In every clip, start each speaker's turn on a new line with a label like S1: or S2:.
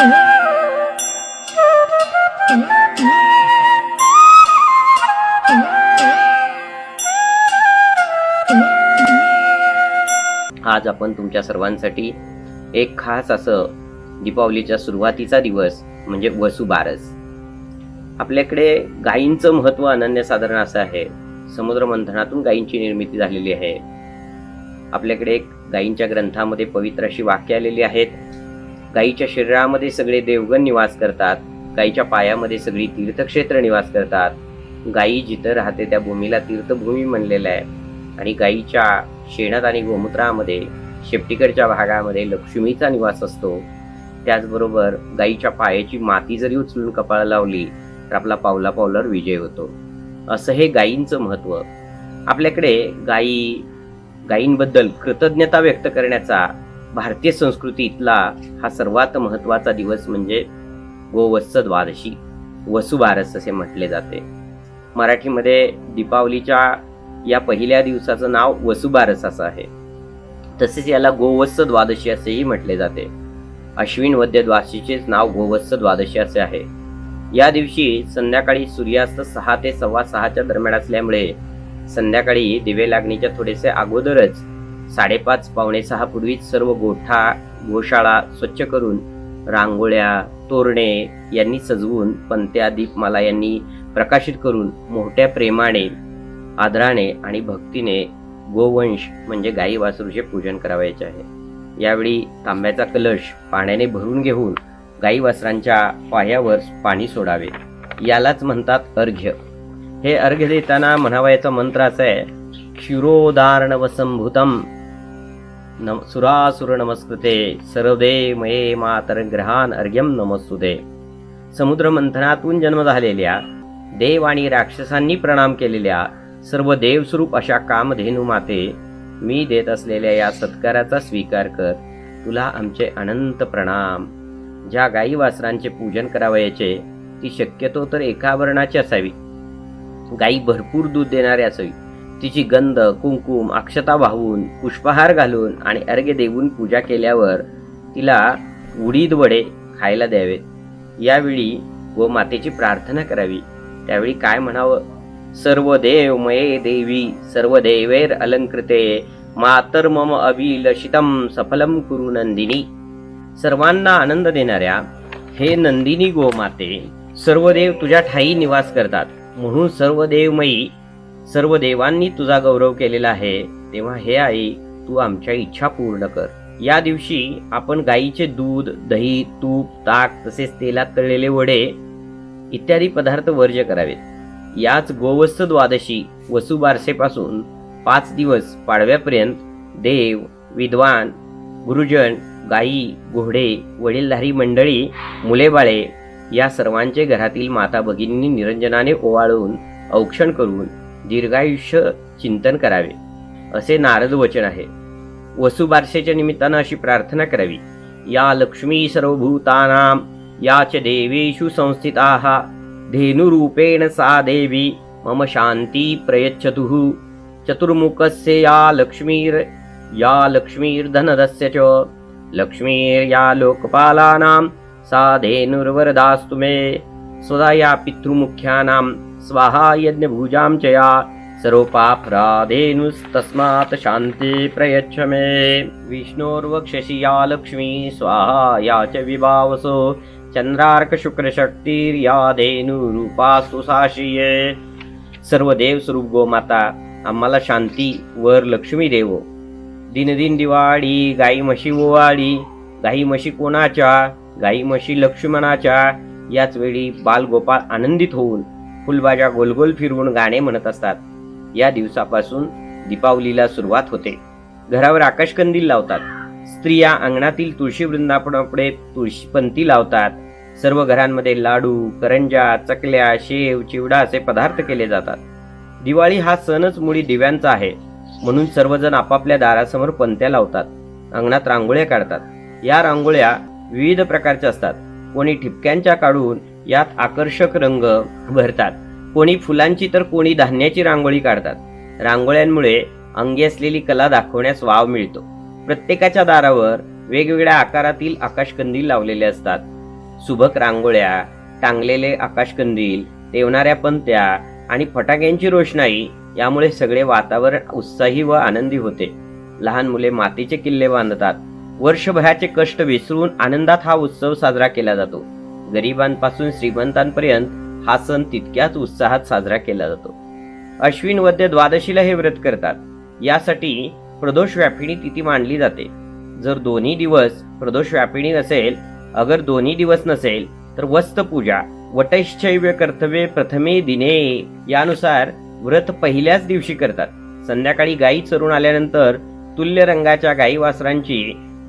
S1: आज आपण तुमच्या सर्वांसाठी एक खास असं दीपावलीच्या सुरुवातीचा दिवस म्हणजे वसुबारस आपल्याकडे गायींचं महत्त्व अनन्यसाधारण असं आहे. समुद्र मंथनातून गायींची निर्मिती झालेली आहे. आपल्याकडे एक गायींच्या ग्रंथामध्ये पवित्र अशी वाक्य आलेली आहेत गायीच्या शरीरामध्ये सगळे देवगण निवास करतात. गायीच्या पायामध्ये सगळी तीर्थक्षेत्र निवास करतात. गायी जिथं राहते त्या भूमीला तीर्थभूमी म्हणलेलं आहे. आणि गायीच्या शेणात आणि गोमूत्रामध्ये शेपटीकडच्या भागामध्ये लक्ष्मीचा निवास असतो. त्याचबरोबर गायीच्या पायाची माती जरी उचलून कपाळ लावली तर आपला पावला पावलावर विजय होतो. असं हे गायींचं महत्त्व. आपल्याकडे गायी गायींबद्दल कृतज्ञता व्यक्त करण्याचा भारतीय संस्कृतीतला हा सर्वात महत्त्वाचा दिवस म्हणजे गोवत्स द्वादशी वसुबारस असे म्हटले जाते. मराठीमध्ये दीपावलीच्या या पहिल्या दिवसाचं नाव वसुबारस असं आहे. तसेच याला गोवत्स द्वादशी असेही म्हटले जाते. अश्विन वद्य द्वादशीचेच नाव गोवत्स द्वादशी असे आहे. या दिवशी संध्याकाळी सूर्यास्त सहा ते सव्वा सहाच्या दरम्यान असल्यामुळे संध्याकाळी दिवे लागणीच्या थोडेसे अगोदरच साडेपाच पावणे सहा पूर्वीच सर्व गोठा गोशाळा स्वच्छ करून रांगोळ्या तोरणे यांनी सजवून पंत्या दीपमाला यांनी प्रकाशित करून मोठ्या प्रेमाने आदराने आणि भक्तीने गोवंश म्हणजे गाई वासरूचे पूजन करावायचे आहे. यावेळी तांब्याचा कलश पाण्याने भरून घेऊन गाई वासरांच्या पायावर पाणी सोडावे. यालाच म्हणतात अर्घ्य. हे अर्घ्य देताना म्हणावयाचा मंत्र असा आहे क्षुरोदारणवसंभूतम. नम सुरासुर नमस्कृते सर्वदे मये मातर ग्रहान अर्घ्यम नमस्तुते समुद्र मंथनातून जन्म झालेल्या देव आणि राक्षसांनी प्रणाम केलेल्या सर्व देवस्वरूप अशा कामधेनू माते मी देत असलेल्या या सत्काराचा स्वीकार कर. तुला आमचे अनंत प्रणाम. ज्या गाई वासरांचे पूजन करावयाचे ती शक्यतो तर एका वर्णाची असावी. गाई भरपूर दूध देणारी असावी. तिची गंध कुंकुम अक्षता वाहून पुष्पहार घालून आणि अर्घ्य देऊन पूजा केल्यावर तिला उडीद वडे खायला द्यावेत यावेळी गोमातेची प्रार्थना करावी. त्यावेळी काय म्हणावं? सर्व देव मये देवी सर्व देवेर अलंकृते मातर मम अभिलषितम सफलम कुरु नंदिनी. सर्वांना आनंद देणाऱ्या हे नंदिनी गोमाते सर्व देव तुझ्या ठाई निवास करतात. म्हणून सर्व देवमयी सर्व देवांनी तुझा गौरव केलेला आहे तेव्हा हे आई तू आमच्या इच्छा पूर्ण कर. या दिवशी आपण गाईचे दूध दही तूप ताक तसेच तेलात तळलेले वडे इत्यादी पदार्थ वर्ज्य करावेत. याच गोवत्स द्वादशी वसुबारसेपासून पाच दिवस पाडव्यापर्यंत देव विद्वान गुरुजन गायी घोडे वडीलधारी मंडळी मुलेबाळे या सर्वांचे घरातील माता भगिनींनी निरंजनाने ओवाळून औक्षण करून दीर्घायुष्य चिंतन करावे असे नारद वचन आहे. वसुबारसेच्या निमित्तानं अशी प्रार्थना करावी या लक्ष्मी सर्वभूतानां या च देवेषु संस्थिताः धेनुरूपेण सा देवी मम शांती प्रयच्छतुः। चतुर्मुखस्य या लक्ष्मीर् या लक्ष्मीर्धनदस्य च लक्ष्मीर्या लोकपालानां सा धेनुर्वरदास्तु मे। स्वदा या पितृमुख्यानां स्वाहा यज्ञभुजां च या। सर्वपापराधेनुस्तस्मात् शान्ति प्रयच्छ मे विष्णोर्वक्षसि या लक्ष्मी स्वाहा या च विभावसो। चंद्रार्कशुक्रशक्तिर्या धेनुरूपास्तु साशिये सर्व देव स्वरूप गोमाता आम्हाला शांती वर लक्ष्मी देवो। दिनदिन दिवाळी गाई म्हशी ओवाळी गाई म्हशी कोणाच्या गाई म्हशी लक्ष्मणाच्या याच वेळी बालगोपाळ आनंदित होऊन फुलबाजा गोलगोल फिरवून गाणे म्हणत असतात. या दिवसापासून दीपावलीला सुरुवात होते. घरावर आकाशकंदील लावतात. स्त्रिया अंगणातील तुळशी वृंदापणापुढे तुळशीपंथी लावतात. सर्व घरांमध्ये लाडू करंजा चकल्या शेव चिवडा असे पदार्थ केले जातात. दिवाळी हा सणच मुळी दिव्यांचा आहे. म्हणून सर्वजण आपापल्या दारासमोर पंत्या लावतात. अंगणात रांगोळ्या काढतात. या रांगोळ्या विविध प्रकारच्या असतात. कोणी ठिपक्यांच्या काढून यात आकर्षक रंग भरतात. कोणी फुलांची तर कोणी धान्याची रांगोळी काढतात. रांगोळ्यांमुळे अंगी असलेली कला दाखवण्यास वाव मिळतो. प्रत्येकाच्या दारावर वेगवेगळ्या आकारातील आकाशकंदील लावलेले असतात. सुबक रांगोळ्या टांगलेले आकाशकंदील तेवणाऱ्या पंत्या आणि फटाक्यांची रोषणाई यामुळे सगळे वातावरण उत्साही व आनंदी होते. लहान मुले मातीचे किल्ले बांधतात. वर्षभराचे कष्ट विसरून आनंदात हा उत्सव साजरा केला जातो. गरिबांपासून श्रीमंतांपर्यंत हा सण तितक्याच उत्साहात साजरा केला जातो. अश्विन वद्य द्वादशीला हे व्रत करतात. यासाठी प्रदोष व्यापिणी तिथी मांडली जाते. जर दोन्ही दिवस प्रदोष व्यापिणी नसेल अगर दोन्ही दिवस नसेल तर वस्तपूजा वटैश्चैव्य कर्तव्ये प्रथमे दिने यानुसार व्रत पहिल्याच दिवशी करतात. संध्याकाळी गायी चरून आल्यानंतर तुल्य रंगाच्या गाई वासरांची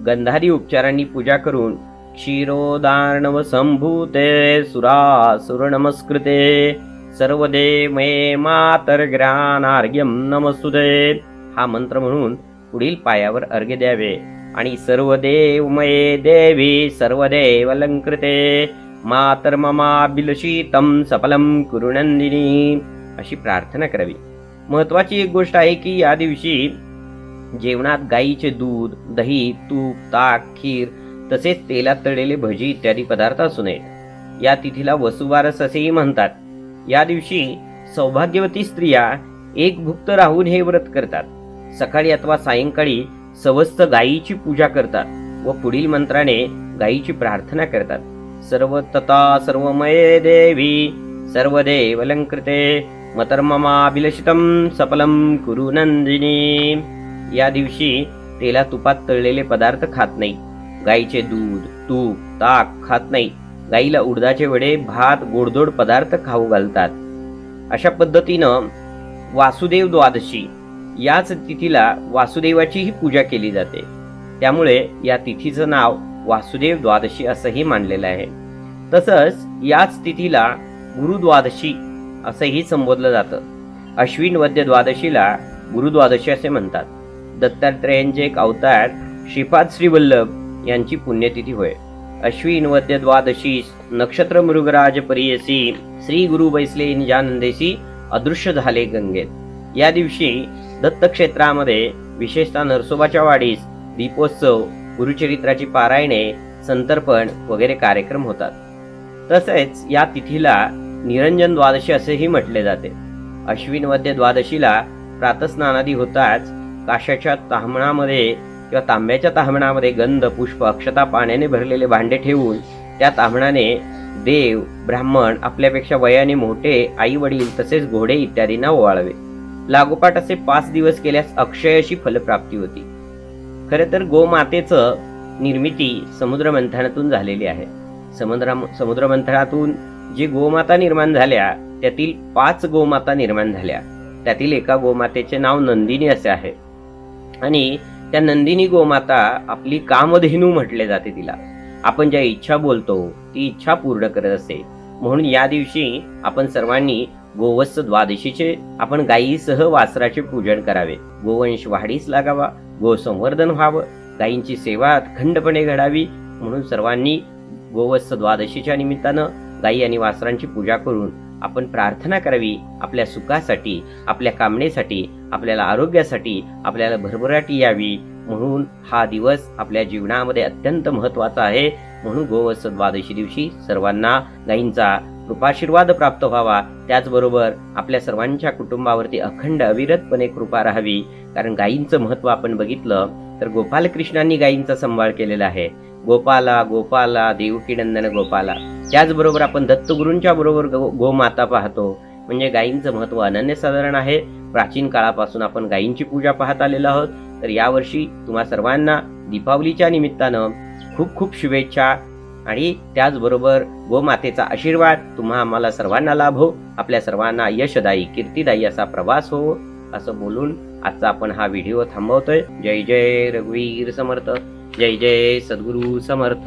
S1: गंधारी उपचारांनी पूजा करून क्षीरोदार्णवसम्भूते संभूते सुरासुर नमस्कृते सर्वदेवये मातर नमस्तुते. हा मंत्र म्हणून पुढील पायावर अर्घ्य द्यावे. आणि सर्वदेवमये देवी सर्वदेव अलंकृते मातर ममाभिलषितम सफलम कुरुनंदिनी अशी प्रार्थना करावी. महत्वाची एक गोष्ट आहे की या दिवशी जेवणात गाईचे दूध दही तूप ताक खीर तसेच तेलात तळलेले भजी इत्यादी पदार्थ असू नयेत. या तिथीला वसुवारस असेही म्हणतात. या दिवशी सौभाग्यवती स्त्रिया एक भुक्त राहून हे व्रत करतात. सकाळी अथवा सायंकाळी सवस्त गायीची पूजा करतात व पुढील मंत्राने गायीची प्रार्थना करतात. सर्व तथा सर्वमये देवी सर्व देवलंकृते मतर्ममाभिलषितम सफलम कुरु नंदिनी या दिवशी तेला तुपात तळलेले पदार्थ खात नाही गाईचे दूध तूप ताक खात नाही. गाईला उडदाचे वडे भात गोडधोड पदार्थ खाऊ घालतात. अशा पद्धतीनं वासुदेव द्वादशी याच तिथीला वासुदेवाचीही पूजा केली जाते. त्यामुळे या तिथीचं नाव वासुदेव द्वादशी असंही मानलेलं आहे. तसंच याच तिथीला गुरुद्वादशी असंही संबोधलं जातं. अश्विन वद्य द्वादशीला गुरुद्वादशी असे म्हणतात. दत्तात्रेयांचे एक अवतार श्रीपाद श्रीवल्लभ यांची पुण्यतिथी होय. अश्विन वद्य द्वादशी नक्षत्र मृगराज परियसी श्री गुरु बैसले निजानंदेशी अदृश्य झाले गंगेत. या दिवशी दत्तक्षेत्रामध्ये विशेषतः नरसोबाच्या वाडीस दीपोत्सव गुरुचरित्राची पारायणे संतर्पण वगैरे कार्यक्रम होतात. तसेच या तिथीला निरंजन द्वादशी असेही म्हटले जाते. अश्विन वद्य द्वादशीला प्रातस्नानादी होताच काशाच्या तांबणामध्ये किंवा तांब्याच्या तांबणामध्ये गंध पुष्प अक्षता पाण्याने भरलेले भांडे ठेवून त्या तांबणाने देव ब्राह्मण आपल्यापेक्षा वयाने मोठे आई वडील तसेच घोडे इत्यादींना ओवाळावे. लागोपाठ असे पाच दिवस केल्यास अक्षय अशी फलप्राप्ती होती. खरे तर गोमातेचं निर्मिती समुद्र मंथनातून झालेली आहे. समुद्र समुद्र मंथनातून जी गोमाता निर्माण झाल्या त्यातील पाच गोमाता निर्माण झाल्या. त्यातील एका गोमातेचे नाव नंदिनी असे आहे. आणि त्या नंदिनी गोमाता आपली कामधेनू म्हटले जाते तिला. आपण ज्या इच्छा बोलतो ती इच्छा पूर्ण करत असते म्हणून या दिवशी आपण सर्वांनी गोवत्स द्वादशीचे आपण गायीसह वासराचे पूजन करावे. गोवंश वाढीस लागावा गोसंवर्धन व्हावं गायींची सेवा अखंडपणे घडावी म्हणून सर्वांनी गोवत्स द्वादशीच्या निमित्तानं गायी आणि वासरांची पूजा करून आपण प्रार्थना करावी आपल्या सुखासाठी आपल्या कामनेसाठी आपल्याला आरोग्यासाठी आपल्याला भरभराटी यावी. म्हणून हा दिवस आपल्या जीवनामध्ये अत्यंत महत्त्वाचा आहे. म्हणून गोवत्स द्वादशी दिवशी सर्वांना गाईंचा कृपाशीर्वाद प्राप्त व्हावा. त्याचबरोबर आपल्या सर्वांच्या कुटुंबावरती अखंड अविरतपणे कृपा राहावी. कारण गायींचं महत्त्व आपण बघितलं तर गोपालकृष्णांनी गायींचा सांभाळ केलेला आहे. गोपाला गोपाला देवकी नंदन गोपाला. त्याचबरोबर आपण दत्तगुरूंच्या बरोबर गो गोमाता पाहतो. म्हणजे गायींचं महत्त्व अनन्यसाधारण आहे. प्राचीन काळापासून आपण गायींची पूजा पाहत आलेलो आहोत. तर यावर्षी तुम्हा सर्वांना दीपावलीच्या निमित्तानं खूप खूप शुभेच्छा आणि त्याचबरोबर गोमातेचा आशीर्वाद तुम्हा आम्हाला सर्वांना लाभ हो. आपल्या सर्वांना यशदायी कीर्तीदायी असा प्रवास हो असं बोलून आजचा आपण हा व्हिडिओ थांबवतोय. जय जय रघुवीर समर्थ. जय जय सद्गुरु समर्थ.